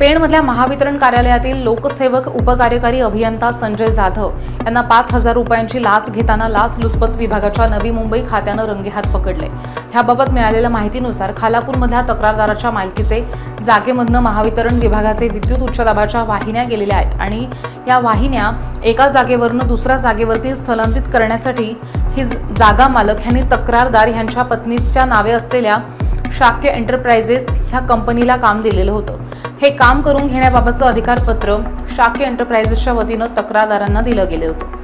पेणमधल्या महावितरण कार्यालयातील लोकसेवक उपकार्यकारी अभियंता संजय जाधव यांना पाच हजार रुपयांची लाच घेताना लाचलुचपत विभागाच्या नवी मुंबई खात्यानं रंगेहात पकडले. ह्याबाबत मिळालेल्या माहितीनुसार खालापूरमधल्या तक्रारदाराच्या मालकीचे जागेमधनं महावितरण विभागाचे विद्युत उच्च दाबाच्या वाहिन्या गेलेल्या आहेत आणि या वाहिन्या एका जागेवरनं दुसऱ्या जागेवरती स्थलांतरित करण्यासाठी ही जागा मालक ह्यांनी तक्रारदार ह्यांच्या पत्नीच्या नावे असलेल्या शाक्य एंटरप्राइजेस ह्या कंपनीला काम दिलेलं होतं. हे काम करून घेण्याबाबतचं अधिकारपत्र शाके एंटरप्राइजेसच्या वतीनं तक्रारदारांना दिलं गेलं होतं.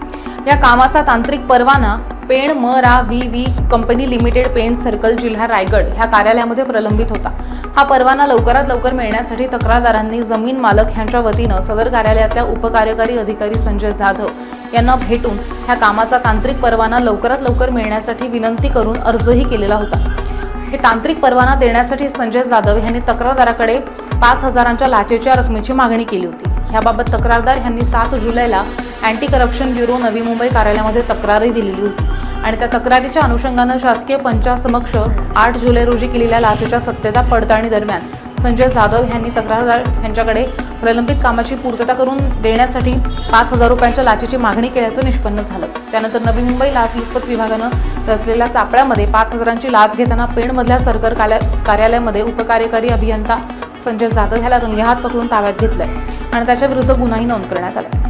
या कामाचा तांत्रिक परवाना पेण म रा व्ही व्ही कंपनी लिमिटेड पेण सर्कल जिल्हा रायगड ह्या कार्यालयामध्ये प्रलंबित होता. हा परवाना लवकरात लवकर मिळण्यासाठी तक्रारदारांनी जमीन मालक यांच्या वतीनं सदर कार्यालयातल्या उपकार्यकारी अधिकारी संजय जाधव यांना भेटून ह्या कामाचा तांत्रिक परवाना लवकरात लवकर मिळण्यासाठी विनंती करून अर्जही केलेला होता. हे तांत्रिक परवाना देण्यासाठी संजय जाधव यांनी तक्रारदाराकडे पाच हजारांच्या लाचेच्या रकमेची मागणी केली होती. ह्याबाबत तक्रारदार यांनी सात जुलैला anti corruption bureau Navi Mumbai कार्यालयामध्ये तक्रारही दिलेली होती. आणि त्या तक्रारीच्या अनुषंगानं शासकीय पंचासमक्ष आठ जुलै रोजी केलेल्या लाचेच्या सत्यता पडताळणी दरम्यान संजय जाधव यांनी तक्रारदार यांच्याकडे प्रलंबित कामाची पूर्तता करून देण्यासाठी पाच हजार रुपयांच्या लाचेची मागणी केल्याचं निष्पन्न झालं. त्यानंतर नवी मुंबई लाचलुचपत विभागानं रचलेल्या सापळ्यामध्ये पाच हजारांची लाच घेताना पेणमधल्या सरकार कार्यालयामध्ये उपकार्यकारी अभियंता संजय जाधव ह्याला रंगेहात पकडून ताब्यात घेतलं आणि त्याच्याविरुद्ध गुन्हाही नोंद करण्यात आला